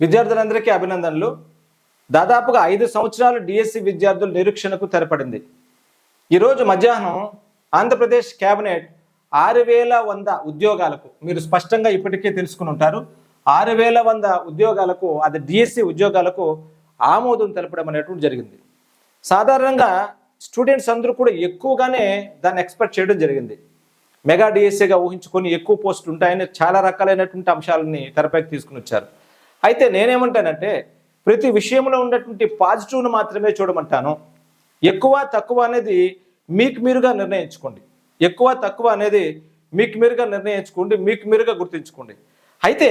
విద్యార్థులందరికీ అభినందనలు. దాదాపుగా ఐదు సంవత్సరాలు డిఎస్సి విద్యార్థుల నిరీక్షణకు తెరపడింది. ఈరోజు మధ్యాహ్నం ఆంధ్రప్రదేశ్ కేబినెట్ ఆరు వేల వంద ఉద్యోగాలకు మీరు స్పష్టంగా ఇప్పటికే తెలుసుకుని ఉంటారు ఆరు వేల వంద ఉద్యోగాలకు అది డిఎస్సి ఉద్యోగాలకు ఆమోదం తెలపడం అనేటువంటి జరిగింది. సాధారణంగా స్టూడెంట్స్ అందరూ కూడా ఎక్కువగానే దాన్ని ఎక్స్పెక్ట్ చేయడం జరిగింది. మెగా డిఎస్సీగా ఊహించుకొని ఎక్కువ పోస్టులు ఉంటాయని చాలా రకాలైనటువంటి అంశాలని తెరపైకి తీసుకుని వచ్చారు. అయితే నేనేమంటానంటే ప్రతి విషయంలో ఉన్నటువంటి పాజిటివ్ను మాత్రమే చూడమంటాను. ఎక్కువ తక్కువ అనేది మీకు మీరుగా నిర్ణయించుకోండి. ఎక్కువ తక్కువ అనేది మీకు మీరుగా నిర్ణయించుకోండి మీకు మీరుగా గుర్తించుకోండి. అయితే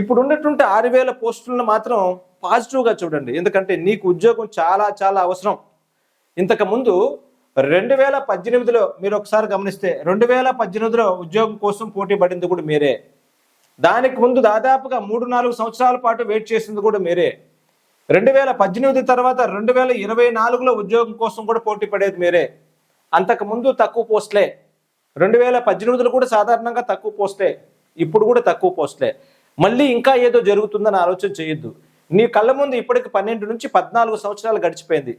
ఇప్పుడు ఉన్నటువంటి ఆరు వేల పోస్టులను మాత్రం పాజిటివ్గా చూడండి. ఎందుకంటే నీకు ఉద్యోగం చాలా చాలా అవసరం. ఇంతకు ముందు రెండు వేల పద్దెనిమిదిలో మీరు ఒకసారి గమనిస్తే రెండు వేల పద్దెనిమిదిలో ఉద్యోగం కోసం పోటీ పడింది కూడా మీరే. దానికి ముందు దాదాపుగా మూడు నాలుగు సంవత్సరాల పాటు వెయిట్ చేసింది కూడా మీరే. రెండు వేల పద్దెనిమిది తర్వాత రెండు వేల ఇరవై నాలుగులో ఉద్యోగం కోసం కూడా పోటీ పడేది మీరే. అంతకు ముందు తక్కువ పోస్టులే. రెండు వేల పద్దెనిమిదిలో కూడా సాధారణంగా తక్కువ పోస్టే ఇప్పుడు కూడా తక్కువ పోస్టులే. మళ్ళీ ఇంకా ఏదో జరుగుతుందని ఆలోచన చేయొద్దు. నీ కళ్ళ ముందు ఇప్పటికి పన్నెండు నుంచి పద్నాలుగు సంవత్సరాలు గడిచిపోయింది.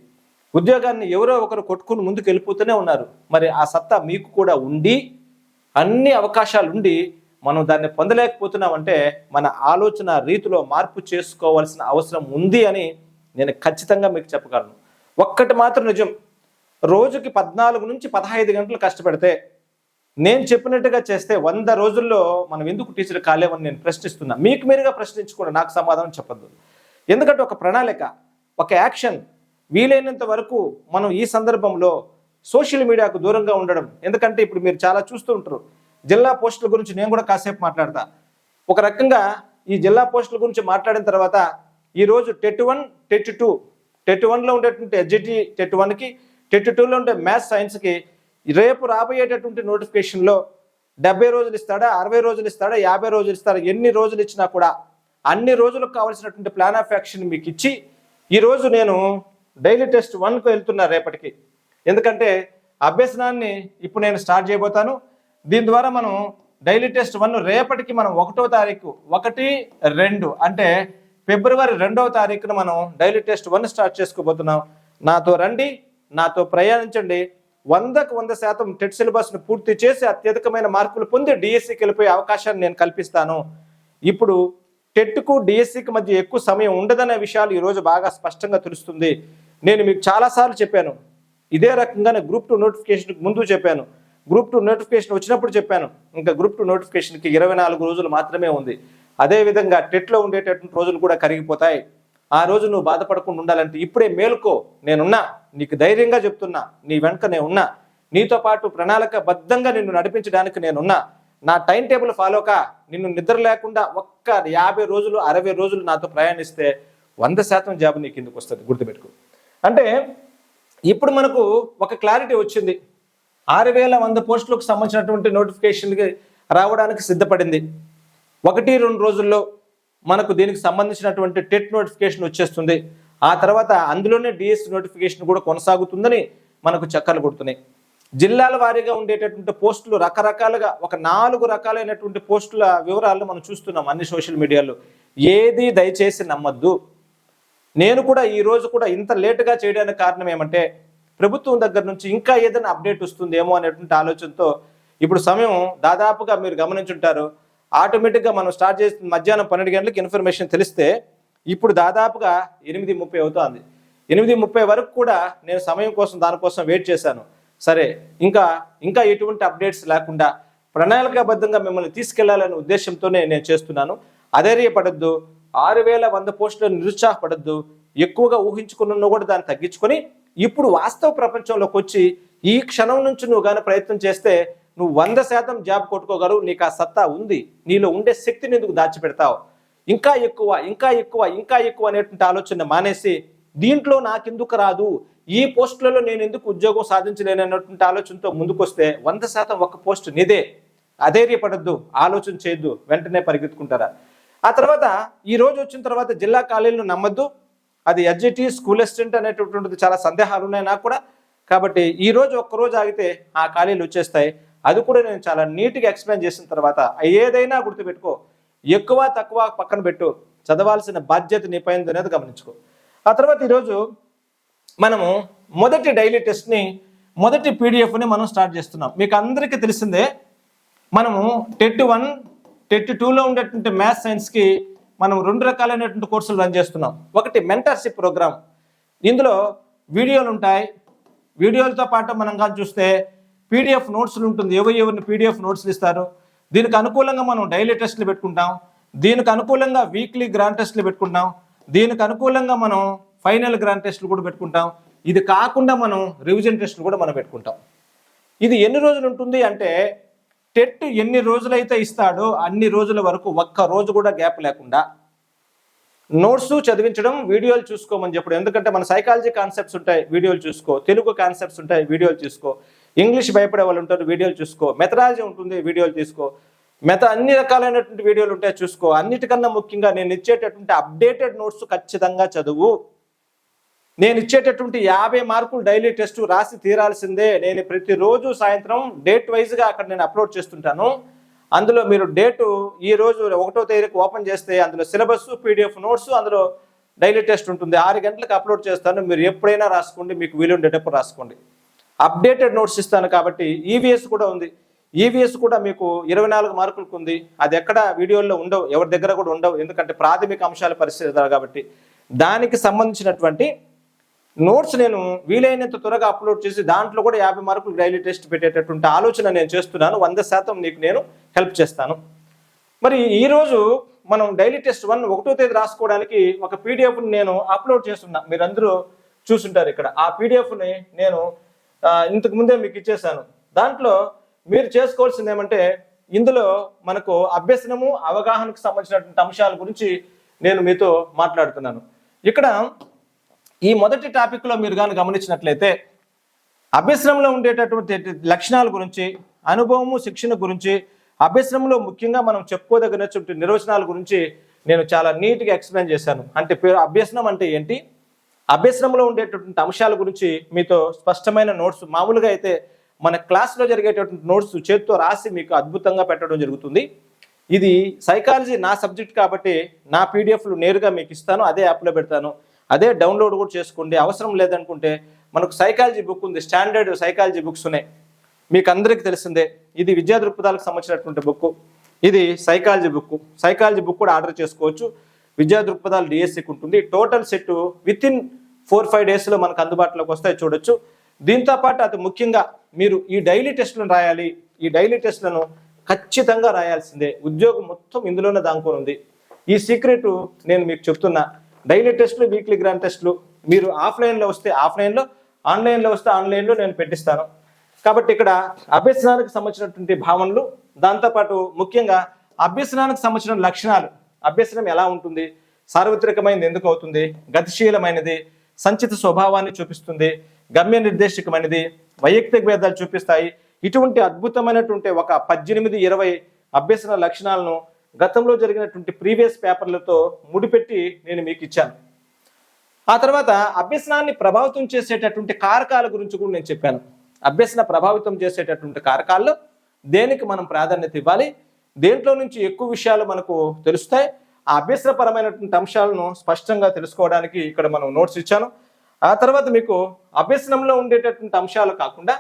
ఉద్యోగాన్ని ఎవరో ఒకరు కొట్టుకుని ముందుకు వెళ్ళిపోతూనే ఉన్నారు. మరి ఆ సత్తా మీకు కూడా ఉండి అన్ని అవకాశాలు ఉండి మనం దాన్ని పొందలేకపోతున్నామంటే మన ఆలోచన రీతిలో మార్పు చేసుకోవాల్సిన అవసరం ఉంది అని నేను ఖచ్చితంగా మీకు చెప్పగలను. ఒక్కటి మాత్రం నిజం. రోజుకి పద్నాలుగు నుంచి పదహైదు గంటలు కష్టపడితే నేను చెప్పినట్టుగా చేస్తే వంద రోజుల్లో మనం ఎందుకు టీచర్ కాలేమని నేను ప్రశ్నిస్తున్నా. మీకు మీరుగా ప్రశ్నించుకోండి నాకు సమాధానం చెప్పద్దు. ఎందుకంటే ఒక ప్రణాళిక ఒక యాక్షన్ వీలైనంత వరకు మనం ఈ సందర్భంలో సోషల్ మీడియాకు దూరంగా ఉండడం. ఎందుకంటే ఇప్పుడు మీరు చాలా చూస్తూ ఉంటారు. జిల్లా పోస్టుల గురించి నేను కూడా కాసేపు మాట్లాడతా. ఒక రకంగా ఈ జిల్లా పోస్టుల గురించి మాట్లాడిన తర్వాత ఈరోజు TET one TET two TET వన్లో ఉండేటువంటి ఎడ్జిటి టెట్ వన్కి టెట్ టూలో ఉండే మ్యాథ్స్ సైన్స్కి రేపు రాబోయేటటువంటి నోటిఫికేషన్లో డెబ్బై రోజులు ఇస్తాడా అరవై రోజులు ఇస్తాడా యాభై రోజులు ఇస్తాడా ఎన్ని రోజులు ఇచ్చినా కూడా అన్ని రోజులకు కావాల్సినటువంటి ప్లాన్ ఆఫ్ యాక్షన్ మీకు ఇచ్చి ఈరోజు నేను డైలీ టెస్ట్ వన్కు వెళ్తున్నా రేపటికి. ఎందుకంటే అభ్యసనాన్ని ఇప్పుడు నేను స్టార్ట్ చేయబోతాను. దీని ద్వారా మనం డైలీ టెస్ట్ వన్ రేపటికి మనం ఒకటో తారీఖు ఒకటి రెండు అంటే ఫిబ్రవరి రెండవ తారీఖున మనం డైలీ టెస్ట్ వన్ స్టార్ట్ చేసుకోబోతున్నాం. నాతో రండి నాతో ప్రయాణించండి. వందకు వంద శాతం టెట్ సిలబస్ను పూర్తి చేసి అత్యధికమైన మార్కులు పొంది డిఎస్సికి వెళ్ళిపోయే అవకాశాన్ని నేను కల్పిస్తాను. ఇప్పుడు టెట్కు డిఎస్సికి మధ్య ఎక్కువ సమయం ఉండదనే విషయాలు ఈరోజు బాగా స్పష్టంగా తెలుస్తుంది. నేను మీకు చాలాసార్లు చెప్పాను. ఇదే రకంగానే గ్రూప్ టూ నోటిఫికేషన్కి ముందు చెప్పాను. గ్రూప్ టూ నోటిఫికేషన్ వచ్చినప్పుడు చెప్పాను. ఇంకా గ్రూప్ టూ నోటిఫికేషన్కి ఇరవై నాలుగు రోజులు మాత్రమే ఉంది. అదేవిధంగా టెట్లో ఉండేటటువంటి రోజులు కూడా కరిగిపోతాయి. ఆ రోజు నువ్వు బాధపడకుండా ఉండాలంటే ఇప్పుడే మేలుకో. నేనున్నా నీకు ధైర్యంగా చెప్తున్నా నీ వెనక నేను ఉన్నా నీతో పాటు ప్రణాళిక బద్ధంగా నిన్ను నడిపించడానికి నేనున్నా నా టైం టేబుల్ ఫాలోకా నిన్ను నిద్ర లేకుండా ఒక్క యాభై రోజులు అరవై రోజులు నాతో ప్రయాణిస్తే వంద శాతం జాబ్ నీ కిందకు వస్తుంది. గుర్తుపెట్టుకో. అంటే ఇప్పుడు మనకు ఒక క్లారిటీ వచ్చింది. ఆరు వేల వంద పోస్టులకు సంబంధించినటువంటి నోటిఫికేషన్కి రావడానికి సిద్ధపడింది. ఒకటి రెండు రోజుల్లో మనకు దీనికి సంబంధించినటువంటి టెట్ నోటిఫికేషన్ వచ్చేస్తుంది. ఆ తర్వాత అందులోనే డిఎస్ నోటిఫికేషన్ కూడా కొనసాగుతుందని మనకు చక్కలు కొడుతున్నాయి. జిల్లాల వారీగా ఉండేటటువంటి పోస్టులు రకరకాలుగా ఒక నాలుగు రకాలైనటువంటి పోస్టుల వివరాలను మనం చూస్తున్నాం అన్ని సోషల్ మీడియాలో. ఏది దయచేసి నమ్మద్దు. నేను కూడా ఈ రోజు కూడా ఇంత లేటుగా చేయడానికి కారణం ఏమంటే ప్రభుత్వం దగ్గర నుంచి ఇంకా ఏదైనా అప్డేట్ వస్తుందేమో అనేటువంటి ఆలోచనతో ఇప్పుడు సమయం దాదాపుగా మీరు గమనించుంటారు. ఆటోమేటిక్గా మనం స్టార్ట్ చేసిన మధ్యాహ్నం పన్నెండు గంటలకు ఇన్ఫర్మేషన్ తెలిస్తే ఇప్పుడు దాదాపుగా ఎనిమిది ముప్పై అవుతోంది. ఎనిమిది ముప్పై వరకు కూడా నేను సమయం కోసం దానికోసం వెయిట్ చేశాను. సరే ఇంకా ఇంకా ఎటువంటి అప్డేట్స్ లేకుండా ప్రణాళికాబద్ధంగా మిమ్మల్ని తీసుకెళ్ళాలనే ఉద్దేశంతోనే నేను చేస్తున్నాను. అధైర్యపడద్దు. ఆరు వేల వంద పోస్టులను నిరుత్సాహపడద్దు. ఎక్కువగా ఊహించుకున్న కూడా దాన్ని తగ్గించుకొని ఇప్పుడు వాస్తవ ప్రపంచంలోకి వచ్చి ఈ క్షణం నుంచి నువ్వు కానీ ప్రయత్నం చేస్తే నువ్వు వంద శాతం జాబ్ కొట్టుకోగలవు నీకు ఆ సత్తా ఉంది. నీలో ఉండే శక్తిని ఎందుకు దాచిపెడతావు? ఇంకా ఎక్కువ ఇంకా ఎక్కువ ఇంకా ఎక్కువ అనేటువంటి ఆలోచన మానేసి దీంట్లో నాకెందుకు రాదు? ఈ పోస్టులలో నేను ఎందుకు ఉద్యోగం సాధించలేను అన్నటువంటి ఆలోచనతో ముందుకొస్తే వంద శాతం ఒక పోస్ట్ నీదే. అధైర్యపడద్దు ఆలోచన చేయొద్దు వెంటనే పరిగెత్తుకుంటారా? ఆ తర్వాత ఈ రోజు వచ్చిన తర్వాత జిల్లా కాలేజీలు నమ్మద్దు అది ఎడ్జిటి స్కూల్ అసిస్టెంట్ అనేటటువంటిది చాలా సందేహాలు ఉన్నాయి నాకు కూడా. కాబట్టి ఈ రోజు ఒక్కరోజు ఆగితే ఆ ఖాళీలు వచ్చేస్తాయి. అది కూడా నేను చాలా నీట్గా ఎక్స్ప్లెయిన్ చేసిన తర్వాత ఏదైనా గుర్తుపెట్టుకో. ఎక్కువ తక్కువ పక్కన పెట్టు. చదవాల్సిన బాధ్యత నీపైంది అనేది గమనించుకో. ఆ తర్వాత ఈరోజు మనము మొదటి డైలీ టెస్ట్ని మొదటి పీడిఎఫ్ని మనం స్టార్ట్ చేస్తున్నాం. మీకు అందరికీ తెలిసిందే మనము టెట్ వన్ టెట్ టూలో ఉండేటువంటి మ్యాథ్స్ సైన్స్కి మనం రెండు రకాలైనటువంటి కోర్సులు రన్ చేస్తున్నాం. ఒకటి మెంటర్షిప్ ప్రోగ్రామ్ ఇందులో వీడియోలు ఉంటాయి. వీడియోలతో పాటు మనం కానీ చూస్తే పీడిఎఫ్ నోట్స్లు ఉంటుంది. ఎవరు ఎవరిని పీడిఎఫ్ నోట్స్లు ఇస్తారు? దీనికి అనుకూలంగా మనం డైలీ టెస్ట్లు పెట్టుకుంటాం. దీనికి అనుకూలంగా వీక్లీ గ్రాండ్ టెస్ట్లు పెట్టుకుంటాం. దీనికి అనుకూలంగా మనం ఫైనల్ గ్రాండ్ టెస్ట్లు కూడా పెట్టుకుంటాం. ఇది కాకుండా మనం రివిజన్ టెస్ట్లు కూడా మనం పెట్టుకుంటాం. ఇది ఎన్ని రోజులు ఉంటుంది అంటే టెట్ ఎన్ని రోజులైతే ఇస్తాడో అన్ని రోజుల వరకు ఒక్క రోజు కూడా గ్యాప్ లేకుండా నోట్స్ చదివించడం వీడియోలు చూసుకోమని చెప్పడం. ఎందుకంటే మన సైకాలజీ కాన్సెప్ట్స్ ఉంటాయి వీడియోలు చూసుకో. తెలుగు కాన్సెప్ట్స్ ఉంటాయి వీడియోలు చూసుకో. ఇంగ్లీష్ భయపడే వాళ్ళు ఉంటారు వీడియోలు చూసుకో. మెథడాలజీ ఉంటుంది వీడియోలు తీసుకో. మెత అన్ని రకాలైనటువంటి వీడియోలు ఉంటాయి చూసుకో. అన్నిటికన్నా ముఖ్యంగా నేను ఇచ్చేటటువంటి అప్డేటెడ్ నోట్స్ ఖచ్చితంగా చదువు. నేను ఇచ్చేటటువంటి యాభై మార్కులు డైలీ టెస్ట్ రాసి తీరాల్సిందే. నేను ప్రతిరోజు సాయంత్రం డేట్ వైజ్గా అక్కడ నేను అప్లోడ్ చేస్తుంటాను. అందులో మీరు డేటు ఈ రోజు ఒకటో తేదీకి ఓపెన్ చేస్తే అందులో సిలబస్ పీడిఎఫ్ నోట్స్ అందులో డైలీ టెస్ట్ ఉంటుంది. ఆరు గంటలకు అప్లోడ్ చేస్తాను. మీరు ఎప్పుడైనా రాసుకోండి. మీకు వీలు ఉండేటప్పుడు రాసుకోండి. అప్డేటెడ్ నోట్స్ ఇస్తాను కాబట్టి ఈవీఎస్ కూడా ఉంది. ఈవీఎస్ కూడా మీకు ఇరవై నాలుగు మార్కులకు ఉంది. అది ఎక్కడ వీడియోల్లో ఉండవు. ఎవరి దగ్గర కూడా ఉండవు. ఎందుకంటే ప్రాథమిక అంశాల పరిస్థితి కాబట్టి దానికి సంబంధించినటువంటి నోట్స్ నేను వీలైనంత త్వరగా అప్లోడ్ చేసి దాంట్లో కూడా యాభై మార్కులు డైలీ టెస్ట్ పెట్టేటటువంటి ఆలోచన నేను చేస్తున్నాను. వంద శాతం నీకు నేను హెల్ప్ చేస్తాను. మరి ఈరోజు మనం డైలీ టెస్ట్ వన్ ఒకటో తేదీ రాసుకోవడానికి ఒక పీడిఎఫ్ని నేను అప్లోడ్ చేస్తున్నా. మీరందరూ చూసుంటారు ఇక్కడ. ఆ పీడిఎఫ్ని నేను ఇంతకు ముందే మీకు ఇచ్చేసాను దాంట్లో మీరు చేసుకోవాల్సింది ఏమంటే ఇందులో మనకు అభ్యసనము అవగాహనకు సంబంధించినటువంటి అంశాల గురించి నేను మీతో మాట్లాడుతున్నాను. ఇక్కడ ఈ మొదటి టాపిక్లో మీరు కానీ గమనించినట్లయితే అభ్యసనంలో ఉండేటటువంటి లక్షణాల గురించి అనుభవము శిక్షణ గురించి అభ్యసనంలో ముఖ్యంగా మనం చెప్పుకోదగినటువంటి నిర్వచనాల గురించి నేను చాలా నీట్గా ఎక్స్ప్లెయిన్ చేశాను. అంటే పేరు అభ్యసనం అంటే ఏంటి? అభ్యసనంలో ఉండేటటువంటి అంశాల గురించి మీతో స్పష్టమైన నోట్స్ మామూలుగా అయితే మన క్లాస్లో జరిగేటటువంటి నోట్స్ చేతితో రాసి మీకు అద్భుతంగా పెట్టడం జరుగుతుంది. ఇది సైకాలజీ నా సబ్జెక్ట్ కాబట్టి నా పీడిఎఫ్లు నేరుగా మీకు ఇస్తాను అదే యాప్లో పెడతాను. అదే డౌన్లోడ్ కూడా చేసుకోండి. అవసరం లేదనుకుంటే మనకు సైకాలజీ బుక్ ఉంది. స్టాండర్డ్ సైకాలజీ బుక్స్ ఉన్నాయి. మీకు అందరికీ తెలిసిందే ఇది విద్యా దృక్పథాలకు సంబంధించినటువంటి బుక్ ఇది సైకాలజీ బుక్ సైకాలజీ బుక్ కూడా ఆర్డర్ చేసుకోవచ్చు. విద్యా దృక్పథాలు డిఎస్సికి ఉంటుంది. Total set with in four five డేస్లో మనకు అందుబాటులోకి వస్తాయి చూడొచ్చు. దీంతో పాటు అతి ముఖ్యంగా మీరు ఈ డైలీ టెస్టులను రాయాలి. ఈ డైలీ టెస్టులను ఖచ్చితంగా రాయాల్సిందే. ఉద్యోగం మొత్తం ఇందులోనే దాంకొని ఉంది. ఈ సీక్రెట్ నేను మీకు చెప్తున్నా డైలీ టెస్ట్లు వీక్లీ గ్రాండ్ టెస్ట్లు. మీరు ఆఫ్లైన్లో వస్తే ఆఫ్లైన్లో ఆన్లైన్లో వస్తే ఆన్లైన్లో నేను పెట్టిస్తాను. కాబట్టి ఇక్కడ అభ్యసనానికి సంబంధించినటువంటి భావనలు దాంతోపాటు ముఖ్యంగా అభ్యసనానికి సంబంధించిన లక్షణాలు. అభ్యసనం ఎలా ఉంటుంది? సార్వత్రికమైనది ఎందుకు అవుతుంది? గతిశీలమైనది సంచిత స్వభావాన్ని చూపిస్తుంది గమ్య నిర్దేశకమైనది వైయక్తిక భేదాలు చూపిస్తాయి. ఇటువంటి అద్భుతమైనటువంటి ఒక పద్దెనిమిది ఇరవై అభ్యసన లక్షణాలను గతంలో జరిగినటువంటి ప్రీవియస్ పేపర్లతో ముడిపెట్టి నేను మీకు ఇచ్చాను. ఆ తర్వాత అభ్యసనాన్ని ప్రభావితం చేసేటటువంటి కారకాల గురించి కూడా నేను చెప్పాను. అభ్యసన ప్రభావితం చేసేటటువంటి కారకాల్లో దేనికి మనం ప్రాధాన్యత ఇవ్వాలి? దేంట్లో నుంచి ఎక్కువ విషయాలు మనకు తెలుస్తాయి? ఆ అభ్యసనపరమైనటువంటి అంశాలను స్పష్టంగా తెలుసుకోవడానికి ఇక్కడ మనం నోట్స్ ఇచ్చాను. ఆ తర్వాత మీకు అభ్యసనంలో ఉండేటటువంటి అంశాలు కాకుండా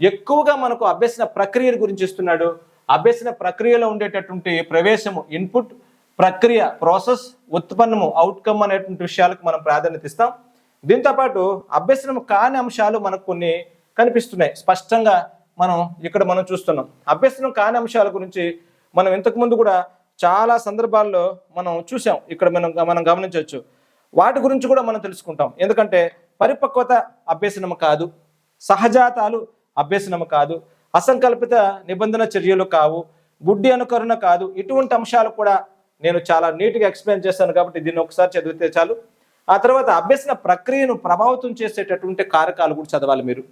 ఎక్కువగా మనకు అభ్యసన ప్రక్రియ గురించి ఇస్తున్నాడు అభ్యసన ప్రక్రియలో ఉండేటటువంటి ప్రవేశము ఇన్పుట్ ప్రక్రియ ప్రాసెస్ ఉత్పన్నము అవుట్కమ్ అనేటువంటి విషయాలకు మనం ప్రాధాన్యత ఇస్తాం. దీంతో పాటు అభ్యసనం కాని అంశాలు మనకు కొన్ని కనిపిస్తున్నాయి. స్పష్టంగా మనం ఇక్కడ మనం చూస్తున్నాం. అభ్యసనం కాని అంశాల గురించి మనం ఇంతకు ముందు కూడా చాలా సందర్భాల్లో మనం చూసాం ఇక్కడ మనం మనం గమనించవచ్చు. వాటి గురించి కూడా మనం తెలుసుకుంటాం. ఎందుకంటే పరిపక్వత అభ్యసనం కాదు. సహజాతాలు అభ్యసనం కాదు. అసంకల్పిత నిబంధన చర్యలు కావు. గుడ్డి అనుకరణ కాదు. ఇటువంటి అంశాలు కూడా నేను చాలా నీట్గా ఎక్స్ప్లెయిన్ చేస్తాను కాబట్టి దీన్ని ఒకసారి చదివితే చాలు. ఆ తర్వాత అభ్యసన ప్రక్రియను ప్రభావితం చేసేటటువంటి కారకాలు కూడా చదవాలి మీరు.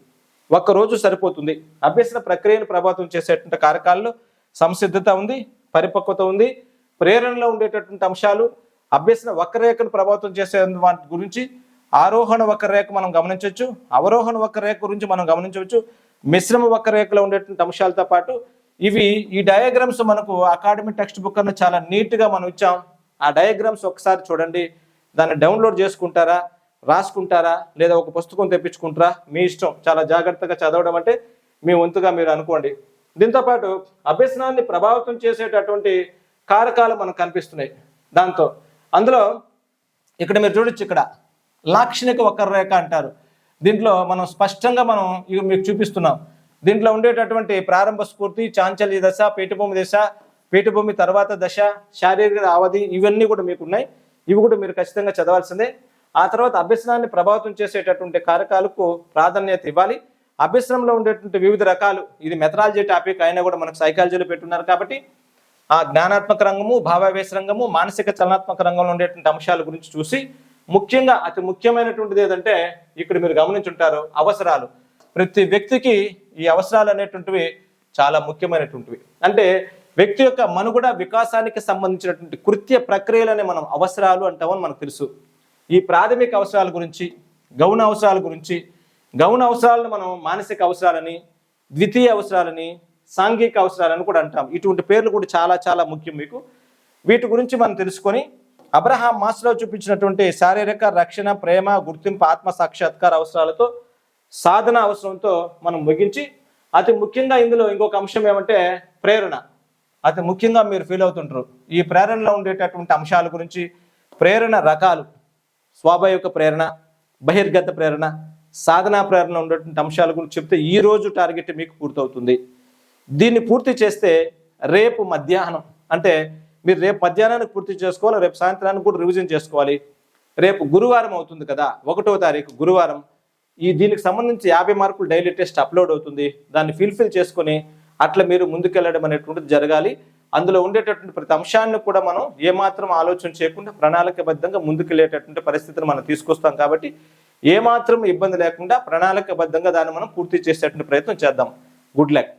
ఒక్క రోజు సరిపోతుంది. అభ్యసన ప్రక్రియను ప్రభావితం చేసేటువంటి కారకాల్లో సంసిద్ధత ఉంది పరిపక్వత ఉంది ప్రేరణలో ఉండేటటువంటి అంశాలు అభ్యసన వక్రరేఖను ప్రభావితం చేసే వాటి గురించి ఆరోహణ వక్రరేఖ మనం గమనించవచ్చు అవరోహణ వక్రరేఖ గురించి మనం గమనించవచ్చు మిశ్రమ వక్రరేఖలో ఉండేటువంటి అంశాలతో పాటు ఇవి ఈ డయాగ్రామ్స్ మనకు అకాడమిక్ టెక్స్ట్ బుక్ అన్న చాలా నీట్గా మనం ఇచ్చాం. ఆ డయాగ్రామ్స్ ఒకసారి చూడండి. దాన్ని డౌన్లోడ్ చేసుకుంటారా? రాసుకుంటారా? లేదా ఒక పుస్తకం తెప్పించుకుంటారా? మీ ఇష్టం. చాలా జాగ్రత్తగా చదవడం అంటే మీ వంతుగా మీరు అనుకోండి. దీంతోపాటు అభ్యసనాన్ని ప్రభావితం చేసేటటువంటి కారకాలు మనకు కనిపిస్తున్నాయి. దాంతో అందులో ఇక్కడ మీరు చూడొచ్చు ఇక్కడ. లాక్షణిక వక్రరేఖ అంటారు. దీంట్లో మనం స్పష్టంగా మనం ఇవి మీకు చూపిస్తున్నాం. దీంట్లో ఉండేటటువంటి ప్రారంభ స్ఫూర్తి చాంచల్య దశ పీఠభూమి దశ పీఠభూమి తర్వాత దశ శారీరక అవధి ఇవన్నీ కూడా మీకు ఉన్నాయి. ఇవి కూడా మీరు ఖచ్చితంగా చదవాల్సిందే. ఆ తర్వాత అభ్యసనాన్ని ప్రభావితం చేసేటటువంటి కారకాలకు ప్రాధాన్యత ఇవ్వాలి. అభ్యసనంలో ఉండేటువంటి వివిధ రకాలు ఇది మెథడాలజీ టాపిక్ అయినా కూడా మనకు సైకాలజీలో పెట్టున్నారు కాబట్టి ఆ జ్ఞానాత్మక రంగము భావావేశ రంగము మానసిక చలనాత్మక రంగంలో ఉండేటువంటి అంశాల గురించి చూసి ముఖ్యంగా అతి ముఖ్యమైనటువంటిది ఏదంటే ఇక్కడ మీరు గమనించుంటారు అవసరాలు. ప్రతి వ్యక్తికి ఈ అవసరాలు అనేటువంటివి చాలా ముఖ్యమైనటువంటివి. అంటే వ్యక్తి యొక్క మనుగడ వికాసానికి సంబంధించినటువంటి కృత్య ప్రక్రియలనే మనం అవసరాలు అంటామని మనకు తెలుసు. ఈ ప్రాథమిక అవసరాల గురించి గౌణ అవసరాల గురించి గౌణ అవసరాలను మనం మానసిక అవసరాలని ద్వితీయ అవసరాలని సాంఘిక అవసరాలని కూడా అంటాం. ఇటువంటి పేర్లు కూడా చాలా చాలా ముఖ్యం మీకు. వీటి గురించి మనం తెలుసుకొని అబ్రహాం మాస్లో చూపించినటువంటి శారీరక రక్షణ ప్రేమ గుర్తింపు ఆత్మ సాక్షాత్కార అవసరాలతో సాధన అవసరంతో మనం ముగించి అతి ముఖ్యంగా ఇందులో ఇంకొక అంశం ఏమంటే ప్రేరణ. అతి ముఖ్యంగా మీరు ఫీల్ అవుతుంటారు. ఈ ప్రేరణలో ఉండేటటువంటి అంశాల గురించి ప్రేరణ రకాలు స్వాభావిక ప్రేరణ బహిర్గత ప్రేరణ సాధనా ప్రేరణ ఉండేటువంటి అంశాల గురించి చెప్తే ఈ రోజు టార్గెట్ మీకు పూర్తవుతుంది. దీన్ని పూర్తి చేస్తే రేపు మధ్యాహ్నం అంటే మీరు రేపు మధ్యాహ్నానికి పూర్తి చేసుకోవాలి రేపు సాయంత్రానికి కూడా రివిజన్ చేసుకోవాలి. రేపు గురువారం అవుతుంది కదా ఒకటో తారీఖు గురువారం. ఈ దీనికి సంబంధించి యాభై మార్కులు డైలీ టెస్ట్ అప్లోడ్ అవుతుంది. దాన్ని ఫిల్ఫిల్ చేసుకొని అట్లా మీరు ముందుకెళ్ళడం అనేటువంటిది జరగాలి. అందులో ఉండేటటువంటి ప్రతి అంశాన్ని కూడా మనం ఏమాత్రం ఆలోచన చేయకుండా ప్రణాళికబద్ధంగా ముందుకెళ్ళేటటువంటి పరిస్థితిని మనం తీసుకొస్తాం కాబట్టి ఏమాత్రం ఇబ్బంది లేకుండా ప్రణాళికబద్ధంగా దాన్ని మనం పూర్తి చేసేటువంటి ప్రయత్నం చేద్దాం. Good luck